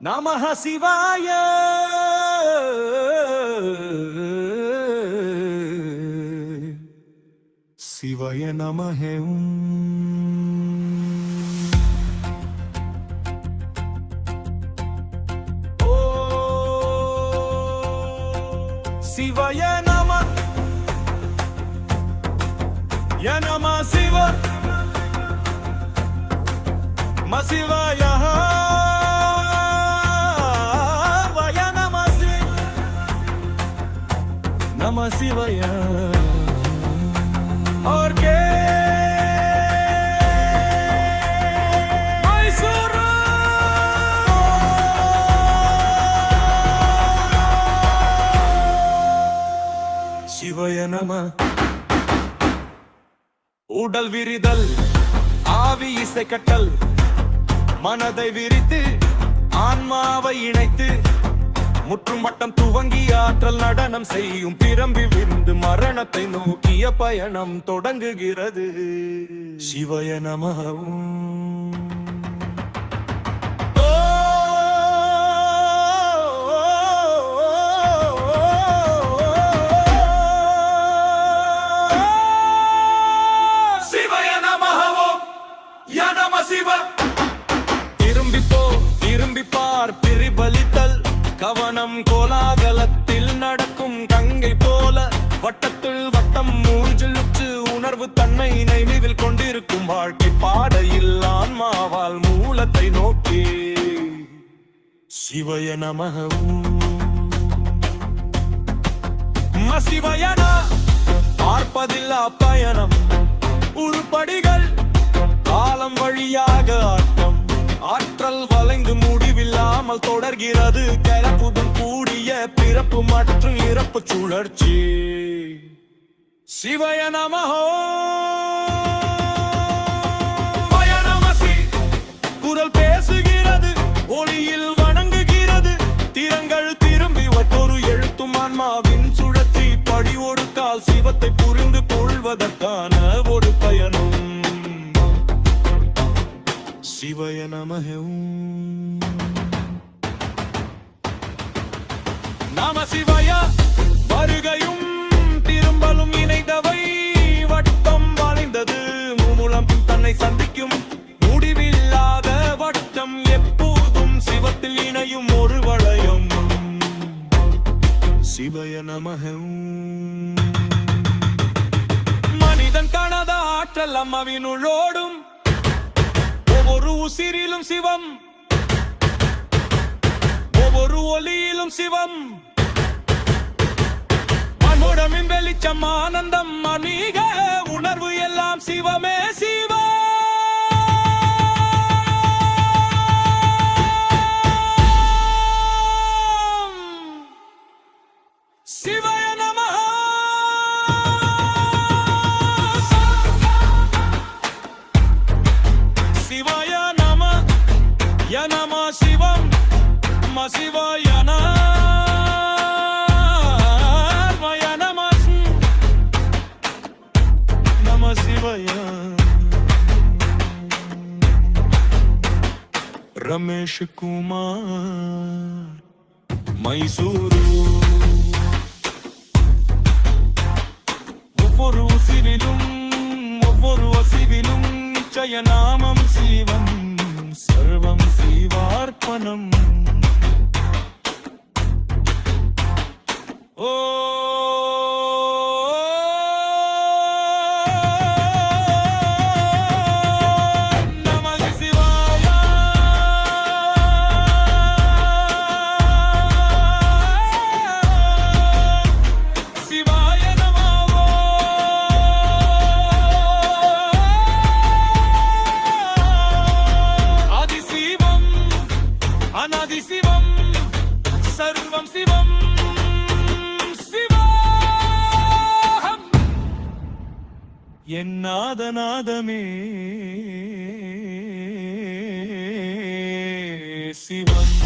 நமः சிவாய சிவய நமஹே சிவய நம ய நம சிவ மசிவாய வய சிவய? ஆர்கே உடல் விரிதல் ஆவி இசை கட்டல் மனதை விரித்து ஆன்மாவை இணைத்து முற்றும் வட்டம் துவங்கி ஆற்றல் நடனம் செய்யும் பிரம்பி விருந்து மரணத்தை நோக்கிய பயணம் தொடங்குகிறது. சிவய நமவும் சிவய வட்டத்தில் வட்டம் மூஞ்சிலுற்று உணர்வு தன்னை நினைவில் கொண்டிருக்கும் வாழ்க்கை பாடையில் ஆன்மாவால் மூலத்தை நோக்கி. சிவய நமகவும் மசிவயன பார்ப்பதில்லா பயணம். உருப்படிகள் காலம் வழியாக ஆட்டம். ஆற்றல் வளைந்து முடிவில்லாமல் தொடர்கிறது. பிறப்புடன் கூட பிறப்பு மற்றும் இறப்பு சுழற்சி. சிவய நமஹோ. பயணமசி குரல் பேசுகிறது ஒளியில் வணங்குகிறது. திறங்கள் திரும்பி ஒரு எழுத்தும் ஆன்மாவின் சுழற்சி. படி ஒரு கால் சிவத்தை புரிந்து கொள்வதற்கான ஒரு பயணம் சிவய நமஹம் சந்திக்கும். முடிவில்லாத வட்டம் எப்போதும் சிவத்தில் இணையும் ஒரு வளையம். சிவய நமகம். மனிதன் கனத ஆற்றல் அம்மாவினுள்ளோடும் ஒவ்வொரு உசிரிலும் சிவம். ஒவ்வொரு ஒலியிலும் சிவம். மண்முடமின் வெளிச்சம் ஆனந்தம் அநீக உணர்வு எல்லாம் சிவமே சிவம் சிவய நமஹ சிவாய நம ய நம சிவம் ம சிவாய மய நம நம நிச்சய நாமம் சிவம் சர்வம் சிவார்ப்பணம். ஓ என் நாதநாதமே. சிவன்.